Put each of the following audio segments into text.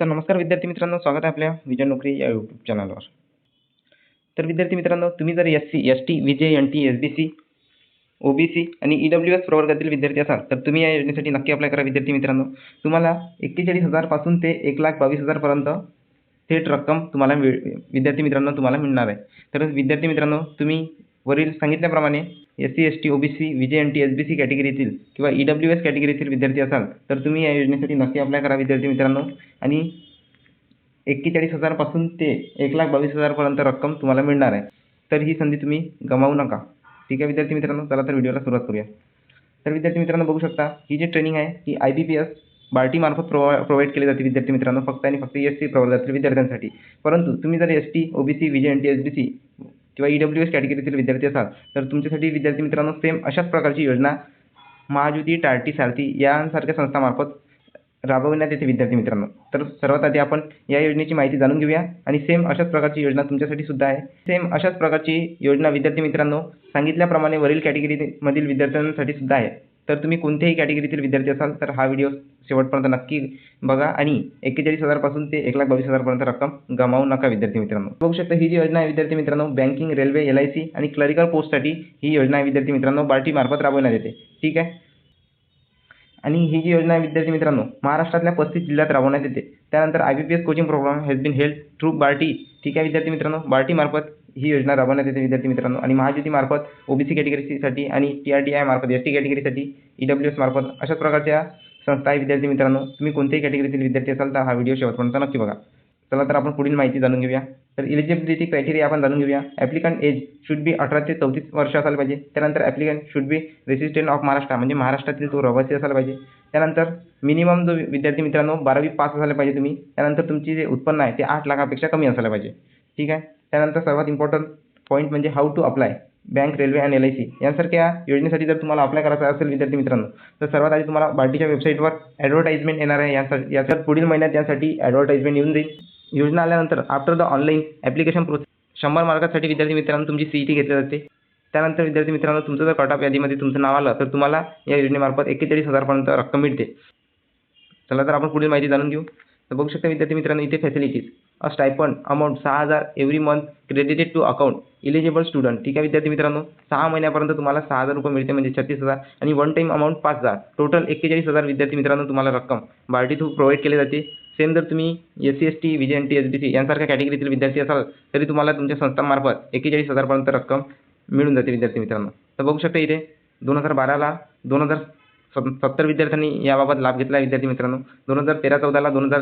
तर नमस्कार विद्यार्थी मित्रांनो स्वागत आहे आपल्या विजय नोकरी या यूट्यूब चॅनलवर तर विद्यार्थी मित्रांनो तुम्ही जर S C S T V J N T S B C O B C आणि ई डब्ल्यू एस प्रवर्गातील विद्यार्थी असाल तर तुम्ही या योजनेसाठी नक्की अप्लाय करा विद्यार्थी मित्रांनो. तुम्हाला एक्केचाळीस हजारपासून ते एक लाख बावीस हजारपर्यंत थेट रक्कम तुम्हाला मिळ विद्यार्थी मित्रांनो तुम्हाला मिळणार आहे. तर विद्यार्थी मित्रांनो तुम्ही वरील सांगितल्याप्रमाणे S C S T O B C V J N T S B C कॅटेगरीतील किंवा ई डब्ल्यू एस कॅटेगरीतील विद्यार्थी असाल तर तुम्ही या योजनेसाठी नक्की अप्लाय करा विद्यार्थी मित्रांनो. आणि एक्केचाळीस हजारपासून ते एक लाख बावीस हजारपर्यंत रक्कम तुम्हाला मिळणार आहे. तर ही संधी तुम्ही गमावू नका. ठीक आहे विद्यार्थी मित्रांनो? चला तर व्हिडिओला सुरुवात करूया. तर विद्यार्थी मित्रांनो बघू शकता ही जी ट्रेनिंग आहे ही आय बी पी एस बार्टीमार्फत प्रोवा प्रोव्हाइड केली जाते विद्यार्थी मित्रांनो फक्त आणि फक्त एस सी प्रवर्गातील विद्यार्थ्यांसाठी. परंतु तुम्ही जर S T O B C V J N T S B C किंवा ई डब्ल्यू एस कॅटेगरीतील विद्यार्थी असाल तर तुमच्यासाठी विद्यार्थी मित्रांनो सेम अशाच प्रकारची योजना महाज्योती टार्टी सारथी यांसारख्या संस्थामार्फत राबविण्यात येते विद्यार्थी मित्रांनो. तर सर्वात आधी आपण या योजनेची माहिती जाणून घेऊया आणि सेम अशाच प्रकारची योजना तुमच्यासाठी सुद्धा आहे. सेम अशाच प्रकारची योजना विद्यार्थी मित्रांनो सांगितल्याप्रमाणे वरील कॅटेगरीमधील विद्यार्थ्यांसाठी सुद्धा आहे. तर तुम्ही कोणत्याही कॅटेगरीतील विद्यार्थी असाल तर हा व्हिडिओ शेवटपर्यंत नक्की बघा. आणि एक्केचाळीस हजारपासून ते एक लाख बावीस हजारपर्यंत रक्कम गमावू नका विद्यार्थी मित्रांनो. बघू शकता ही जी योजना आहे विद्यार्थी मित्रांनो banking railway L I C आणि क्लरिकल पोस्टसाठी ही योजना आहे विद्यार्थी मित्रांनो बार्टीमार्फत राबवण्यात येते. ठीक आहे? आणि ही जी योजना आहे विद्यार्थी मित्रांनो महाराष्ट्रातल्या पस्तीस जिल्ह्यात राबवण्यात येते. त्यानंतर I B P S coaching program has been held through Barti. ठीक आहे विद्यार्थी मित्रांनो? बार्टीमार्फत ही योजना राबवण्यात येते विद्यार्थी मित्रांनो. आणि महाज्योतीमार्फत ओ बी सी कॅटेगरीसाठी आणि टी आर टी आय मार्फत एस टी कॅटेगरीसाठी ई डब्ल्यू एस मार्फत अशाच प्रकारच्या संस्था आहे विद्यार्थी मित्रांनो. तुम्ही कोणत्याही कॅटेगरीतील विद्यार्थी असाल तर हा व्हिडिओ शेवटपर्यंत नक्की बघा. चला तर आपण पुढील माहिती जाणून घेऊया. तर इलिजिबिलिटी क्रायटेरिया आपण जाणून घेऊया. ॲप्लिकंट एज शुड बी अठरा ते चौतीस वर्ष असायला पाहिजे. त्यानंतर applicant should be resident of Maharashtra म्हणजे महाराष्ट्रातील तो रहिवासी असायला पाहिजे. त्यानंतर मिनिमम जो विद्यार्थी मित्रांनो बारावी पास असायला पाहिजे तुम्ही. त्यानंतर तुमची जे उत्पन्न आहे ते आठ लाखापेक्षा कमी असायला पाहिजे. ठीक आहे? त्यानंतर सर्वात इम्पॉर्टंट पॉईंट म्हणजे how to apply bank railway आणि एल आय सी यांसारख्या योजनेसाठी जर तुम्हाला अप्लाय करायचं असेल विद्यार्थी मित्रांनो तर सर्वात आधी तुम्हाला बार्टीच्या वेबसाईटवर ॲडव्हर्टाइजमेंट येणार आहे. यासाठी याच्यात पुढील महिन्यात यासाठी ॲडव्हर्टाइजमेंट येऊन जाईल. योजना आल्यानंतर after the online application process शंभर मार्कासाठी विद्यार्थी मित्रांनो तुमची सी ई टी घेतली जाते. त्यानंतर विद्यार्थी मित्रांनो तुमचं जर कट ऑफ यादीमध्ये तुमचं नाव आलं तर तुम्हाला या योजनेमार्फत एक्केचाळीस हजारपर्यंत रक्कम मिळते. चला तर आपण पुढील माहिती जाणून घेऊ. तर बघू शकता विद्यार्थी मित्रांनो इथे फॅसिलिटीज अ स्टायपंड अमाऊंट सहा हजार every month credited to account eligible student ठीक आहे विद्यार्थी मित्रांनो सहा महिन्यापर्यंत तुम्हाला सहा हजार रुपये मिळते म्हणजे छत्तीस हजार आणि वन टाईम अमाऊंट पाच हजार. टोटल एक्केचाळीस हजार विद्यार्थी मित्रांनो तुम्हाला रक्कम. बार्टी थ्रू प्रोव्हाइड केली जाते. सेम जर तुम्ही S C S T V J N T S B C यांसारख्या कॅटेगरीतील विद्यार्थी असाल तरी तुम्हाला तुमच्या संस्थांमार्फत एक्केचाळीस हजारपर्यंत रक्कम मिळून जाते विद्यार्थी मित्रांनो. तर बघू शकता इथे दोन हजार बाराला दोन हजार सत सत्तर विद्यार्थ्यांनी याबाबत लाभ घेतला आहे विद्यार्थी मित्रांनो. दोन हजार तेरा चौदाला दोन हजार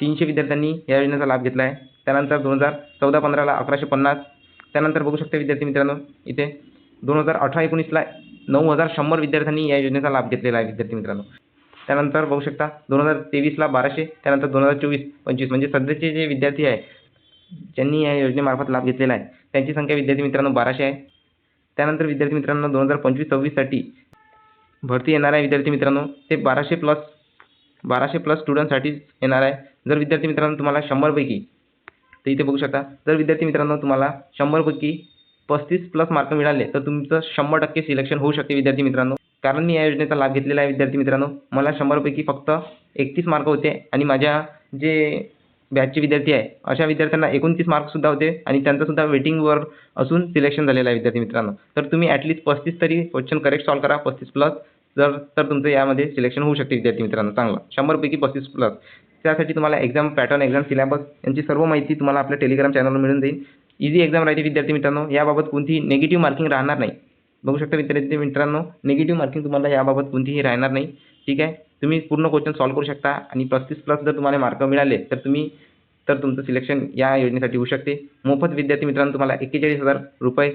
तीनशे विद्यार्थ्यांनी या योजनेचा लाभ घेतला आहे त्यानंतर दोन हजार चौदा पंधराला अकराशे पन्नास. त्यानंतर बघू शकता विद्यार्थी मित्रांनो इथे दोन हजार अठरा एकोणीसला नऊ हजार शंभर विद्यार्थ्यांनी या योजनेचा लाभ घेतलेला आहे विद्यार्थी मित्रांनो. त्यानंतर बघू शकता दोन हजार तेवीसला बाराशे त्यानंतर दोन हजार चोवीस पंचवीस. म्हणजे सध्याचे जे विद्यार्थी आहे ज्यांनी या योजनेमार्फत लाभ घेतलेला आहे त्यांची संख्या विद्यार्थी मित्रांनो बाराशे आहे. त्यानंतर विद्यार्थी मित्रांनो दोन हजार पंचवीस सव्वीससाठी भरती येणार आहे विद्यार्थी मित्रांनो. ते बाराशे प्लस बाराशे प्लस स्टुडंटसाठीच येणार आहे. जर विद्यार्थी मित्रांनो तुम्हाला शंभरपैकी तर इथे बघू शकता जर विद्यार्थी मित्रांनो तुम्हाला शंभरपैकी पस्तीस प्लस मार्क मिळाले तर तुमचं शंभर टक्के सिलेक्शन होऊ शकते विद्यार्थी मित्रांनो. कारण मी या योजनेचा लाभ घेतलेला आहे विद्यार्थी मित्रांनो. मला शंभरपैकी फक्त एकतीस मार्क होते आणि माझ्या जे बॅचचे विद्यार्थी आहे अशा विद्यार्थ्यांना एकोणतीस मार्कसुद्धा होते आणि त्यांचंसुद्धा वेटिंगवर असून सिलेक्शन झालेलं आहे विद्यार्थी मित्रांनो. तर तुम्ही ॲटलीस्ट पस्तीस तरी क्वेश्चन करेक्ट सॉल्व करा पस्तीस प्लस जर तर तुमचं यामध्ये सिलेक्शन होऊ शकते विद्यार्थी मित्रांनो चांगलं. शंभरपैकी पस्तीस प्लस त्यासाठी तुम्हाला एक्झाम पॅटर्न एक्झाम सिलेबस यांची सर्व माहिती तुम्हाला आपल्या टेलिग्राम चॅनलवर मिळून जाईल. इझी एक्झाम राहते विद्यार्थी मित्रांनो. याबाबत कोणतीही निगेटिव्ह मार्किंग राहणार नाही. बघू शकता विद्यार्थी मित्रांनो निगेटिव्ह मार्किंग तुम्हाला याबाबत कोणतीही राहणार नाही. ठीक आहे? तुम्ही पूर्ण क्वेश्चन सॉल्व करू शकता आणि पस्तीस प्लस जर तुम्हाला मार्क मिळाले तर तुम्ही तर तुमचं सिलेक्शन या योजनेसाठी होऊ शकते. मोफत विद्यार्थी मित्रांनो तुम्हाला एक्केचाळीस हजार रुपये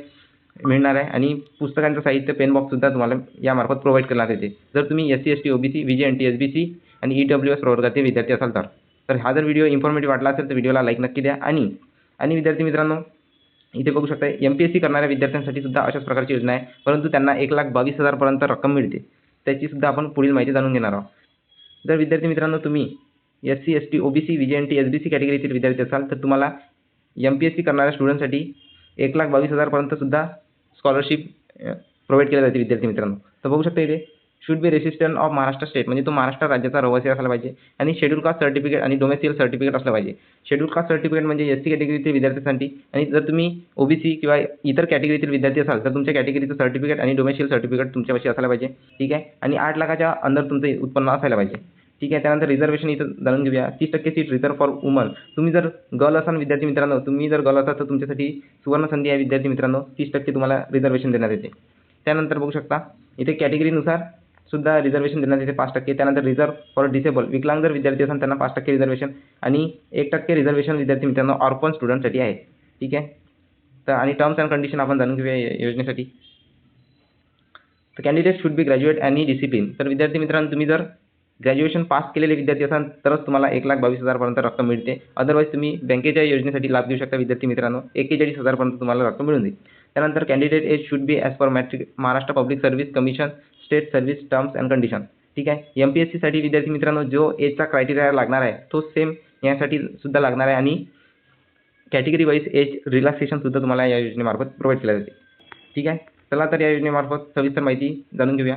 मिळणार आहे आणि पुस्तकांचं साहित्य पेनबॉक्ससुद्धा तुम्हाला यामार्फत प्रोव्हाइड करण्यात येते. जर तुम्ही S C S T O B C V J N T S B C आणि ई डब्ल्यू एस प्रवर्गातील विद्यार्थी असाल तर. तर हा जर व्हिडिओ इन्फॉर्मेटिव्ह वाटला असेल तर व्हिडिओला लाईक नक्की द्या आणि आणि विद्यार्थी मित्रांनो इथे बघू शकता एम पी एस सी करणाऱ्या विद्यार्थ्यांसाठी सुद्धा अशाच प्रकारची योजना आहे. परंतु त्यांना एक लाख बावीस हजारपर्यंत रक्कम मिळते. त्याची सुद्धा आपण पुढील माहिती जाणून घेणार आहोत. जर विद्यार्थी मित्रांनो तुम्ही S C S T O B C V J N T S B C कॅटेगरीतील विद्यार्थी असाल तर तुम्हाला एम पी एस सी करणाऱ्या स्टुडंटसाठी एक लाख बावीस हजारपर्यंत सुद्धा स्कॉलरशिप प्रोव्हाइड केल्या जाते विद्यार्थी मित्रांनो. तर बघू शकता इथे should be resident of Maharashtra state म्हणजे तो महाराष्ट्र राज्याचा रहिवासी असला पाहिजे. आणि शेड्यूल कास्ट सर्टिफिकेट आणि डोमेस्टियल सर्टिफिकेट असलं पाहिजे. शेड्यूल कास्ट सर्टिफिकेट म्हणजे एस सी कॅटेगरीतील विद्यार्थ्यांसाठी. आणि जर तुम्ही ओबीसी किंवा इतर कॅटेगरीतील विद्यार्थी असाल तर तुमच्या कॅटेगरीचं सर्टिफिकेट आणि डोमेस्टियल सर्टिफिकेट तुमच्यापाशी असायला पाहिजे. ठीक आहे? आणि आठ लाखाच्या अंदर तुमचं उत्पन्न असायला पाहिजे. ठीक आहे? त्यानंतर रिझर्वेशन इथं जाणून घेऊया. तीस टक्के सीट रिझर्व फॉर वुमन तुम्ही जर गर्ल असाल विद्यार्थी मित्रांनो तुम्ही जर गर्ल असाल तर तुमच्यासाठी सुवर्ण संधी आहे विद्यार्थी मित्रांनो. तीस टक्के तुम्हाला रिझर्वेशन देण्यात येते. त्यानंतर बघू शकता इथे कॅटेगरीनुसार सुद्धा रिझर्वेशन देण्यात येते पाच टक्के. त्यानंतर रिझर्व फॉर डिसेबल विकलांग जर विद्यार्थी असाल त्यांना पाच टक्के रिझर्वेशन आणि एक टक्के रिझर्वेशन विद्यार्थी मित्रांनो ऑर्फन स्टुडंटसाठी आहे. ठीक आहे? तर आणि टर्म्स अँड कंडिशन आपण जाणून घेऊया योजनेसाठी. तर कॅन्डिडेट शुड बी ग्रॅज्युएट आणि डिसिप्लिन तर विद्यार्थी मित्रांनो तुम्ही जर ग्रॅज्युएशन पास केलेले विद्यार्थी असाल तरच तुम्हाला एक लाख बावीस हजारपर्यंत रक्कम मिळते. अदरवाईज तुम्ही बँकेच्या योजनेसाठी लाभ घेऊ शकता विद्यार्थी मित्रांनो. एकेचाळीस हजारपर्यंत तुम्हाला रक्कम मिळून जाईल. त्यानंतर candidate age should be as per matric Maharashtra public service commission state service terms and condition ठीक आहे? एम पी एस सीसाठी विद्यार्थी मित्रांनो जो एजचा क्रायटेरिया लागणार आहे तो सेम यासाठी सुद्धा लागणार आहे आणि कॅटेगरी वाईज एज रिलॅक्सेशनसुद्धा तुम्हाला या योजनेमार्फत प्रोव्हाइड केल्या जाते. ठीक आहे? चला तर या योजनेमार्फत सविस्तर माहिती जाणून घेऊया.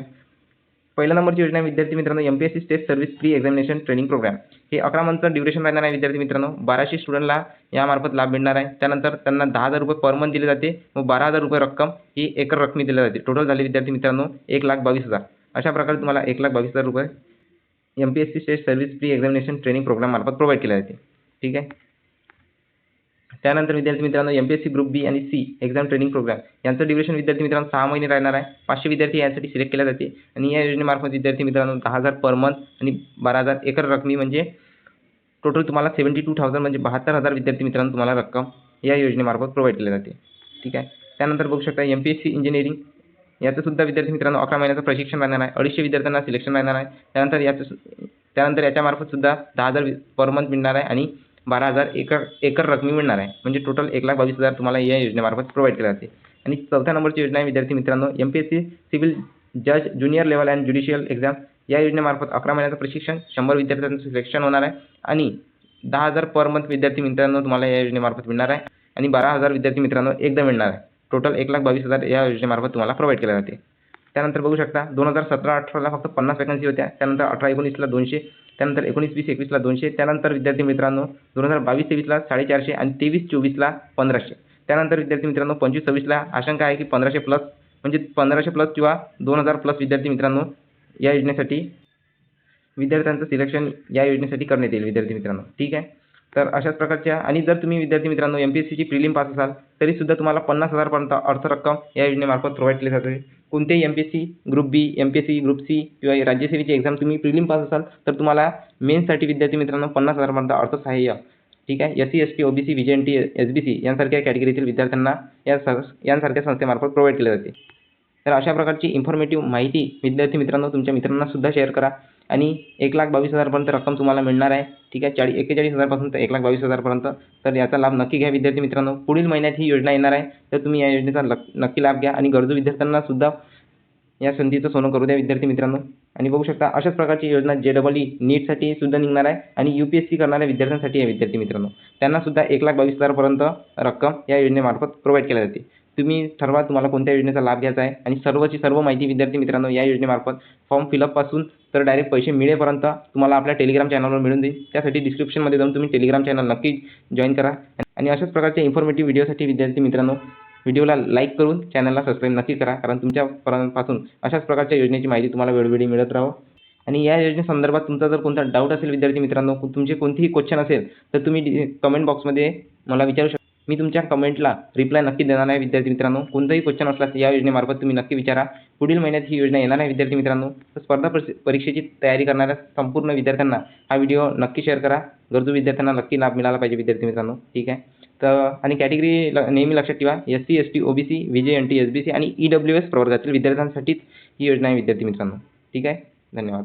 पहिल्या नंबरची योजना विद्यार्थी मित्रांनो M P S C state service pre examination training program हे अकरा मंथचं ड्युरेशन राहणार आहे विद्यार्थी मित्रांनो. बाराशे स्टुडंटला यामार्फत लाभ मिळणार आहे. त्यानंतर त्यांना दहा हजार रुपये पर मंथ दिले जाते. व बारा हजार रुपये रक्कम ही एकर रकमी दिली जाते. टोटल झाले विद्यार्थी मित्रांनो एक लाख बावीस हजार. अशा प्रकारे तुम्हाला एक लाख बावीस हजार रुपये M P S C state service pre examination training प्रोग्राममार्फत provide केले जाते. ठीक आहे? त्यानंतर विद्यार्थी मित्रांनो M P S C group B आणि सी एक्झाम ट्रेनिंग प्रोग्राम यांचं ड्युरेशन विद्यार्थी मित्रांनो सहा महिने राहणार आहे. पाचशे विद्यार्थी यासाठी सिलेक्ट केल्या जाते. आणि या योजनेमार्फत विद्यार्थी मित्रांनो दहा हजार पर मंथ आणि बारा हजार एकर रकमी म्हणजे टोटल तुम्हाला सेवन्टी टू थाउजंड म्हणजे बहात्तर हजार विद्यार्थी मित्रांनो तुम्हाला रक्कम या योजनेमार्फत प्रोव्हाइड केली जाते. ठीक आहे? त्यानंतर बघू शकता M P S C engineering याचं सुद्धा विद्यार्थी मित्रांनो अकरा महिन्याचं प्रशिक्षण राहणार आहे. अडीचशे विद्यार्थ्यांना सिलेक्शन राहणार आहे. त्यानंतर याचं सु- त्यानंतर याच्यामार्फत सुद्धा दहा हजार पर मंथ मिळणार आहे. आणि बारा हजार एकर एकर रकमी मिळणार आहे. म्हणजे टोटल एक लाख बावीस हजार तुम्हाला या योजनेमार्फत प्रोव्हाइड केले जाते. आणि चौथ्या नंबरची योजना आहे विद्यार्थी मित्रांनो M P S C civil जज junior level and judicial exam या योजनेमार्फत अकरा महिन्याचं प्रशिक्षण शंभर विद्यार्थ्यांचं सिलेक्शन होणार आहे. आणि दहा हजार पर मंथ विद्यार्थी मित्रांनो तुम्हाला या योजनेमार्फत मिळणार आहे. आणि बारा हजार विद्यार्थी मित्रांनो एकदा मिळणार आहे. टोटल एक लाख बावीस हजार या योजनेमार्फत तुम्हाला प्रोव्हाइड केले जाते. त्यानंतर बघू शकता दोन हजार सतरा अठराला फक्त पन्नास वॅकन्सी होत्या. त्यानंतर अठरा एकोणीसला दोनशे त्यानंतर एकोणीस वीस एकवीसला दोनशे त्यानंतर विद्यार्थी मित्रांनो दोन हजार बावीस तेवीसला साडेचारशे आणि तेवीस चोवीसला पंधराशे. त्यानंतर विद्यार्थी मित्रांनो पंचवीस सव्वीसला आशंका आहे की पंधराशे प्लस म्हणजे पंधराशे प्लस किंवा दोन हजार प्लस विद्यार्थी मित्रांनो या योजनेसाठी विद्यार्थ्यांचं सिलेक्शन या योजनेसाठी करण्यात येईल विद्यार्थी मित्रांनो. ठीक आहे? तर अशाच प्रकारच्या आणि जर तुम्ही विद्यार्थी मित्रांनो एम पी एस सीची प्रिलिम पास असाल तरीसुद्धा तुम्हाला पन्नास हजारपर्यंत अर्थ रक्कम या योजनेमार्फत प्रोव्हाइड केली जाते. कोणतेही M P S C group B M P S C group C किंवा राज्यसेवेची एक्झाम तुम्ही प्रिलिम पास असाल तर तुम्हाला मेन्ससाठी विद्यार्थी मित्रांनो पन्नास हजारपर्यंत अर्थसहाय्य ठीक आहे? S C S T O B C V J N T S B C यांसारख्या कॅटेगरीतील विद्यार्थ्यांना या सर यांसारख्या संस्थेमार्फत प्रोव्हाइड केले जाते. तर अशा प्रकारची इन्फॉर्मेटिव्ह माहिती विद्यार्थी मित्रांनो तुमच्या मित्रांना सुद्धा शेअर करा. आणि एक लाख बावीस हजारपर्यंत रक्कम तुम्हाला मिळणार आहे. ठीक आहे? चाळी एक्केचाळीस हजारपासून तर एक लाख बावीस हजारपर्यंत. तर याचा लाभ नक्की घ्या विद्यार्थी मित्रांनो. पुढील महिन्यात ही योजना येणार आहे. तर तुम्ही या योजनेचा लक नक्की लाभ घ्या. आणि गरजू विद्यार्थ्यांना सुद्धा या संधीचं सोनं करू द्या विद्यार्थी मित्रांनो. आणि बघू शकता अशाच प्रकारची योजना जे डबल ई नीटसाठी सुद्धा निघणार आहे. आणि यू पी एस सी करणाऱ्या विद्यार्थ्यांसाठी आहे विद्यार्थी मित्रांनो. त्यांनासुद्धा एक लाख बावीस हजारपर्यंत रक्कम या योजनेमार्फत प्रोव्हाइड केल्या जाते. तुम्ही ठरवा तुम्हाला कोणत्या योजनेचा लाभ घ्यायचा आहे? आणि सर्वची सर्व माहिती विद्यार्थी मित्रांनो या योजनेमार्फत फॉर्म फिलअपपासून तर डायरेक्ट पैसे मिळेपर्यंत तुम्हाला आपल्या टेलिग्राम चॅनलवर मिळून देईल त्यासाठी डिस्क्रिप्शनमध्ये जाऊन तुम्ही टेलिग्राम चॅनल नक्की जॉईन करा. आणि अशाच प्रकारच्या इन्फॉर्मेटिव्ह व्हिडिओसाठी विद्यार्थी मित्रांनो व्हिडिओला लाईक करून चॅनलला सबस्क्राईब नक्की करा. कारण तुमच्यापर्यंतपासून अशाच प्रकारच्या योजनेची माहिती तुम्हाला वेळोवेळी मिळत राहो. आणि या योजनेसंदर्भात तुमचा जर कोणता डाऊट असेल विद्यार्थी मित्रांनो तुमचे कोणतेही क्वेश्चन असेल तर तुम्ही कमेंट बॉक्समध्ये मला विचारू शकता. मी तुमच्या कमेंटला रिप्लाय नक्की देणार आहे विद्यार्थी मित्रांनो. कोणताही क्वेश्चन असला या योजनेमार्फत तुम्ही नक्की विचारा. पुढील महिन्यात ही योजना येणार आहे विद्यार्थी मित्रांनो. तर स्पर्धा परीक्षेची तयारी करणाऱ्या संपूर्ण विद्यार्थ्यांना हा व्हिडिओ नक्की शेअर करा. गरजू विद्यार्थ्यांना नक्की लाभ मिळाला पाहिजे विद्यार्थी मित्रांनो. ठीक आहे? तर आणि कॅटेगरी ल नेहमी लक्षात ठेवा. S C S T O B C V J N T S B C आणि ई डब्ल्यू एस प्रवर्गातील विद्यार्थ्यांसाठीच ही योजना आहे विद्यार्थी मित्रांनो. ठीक आहे? धन्यवाद.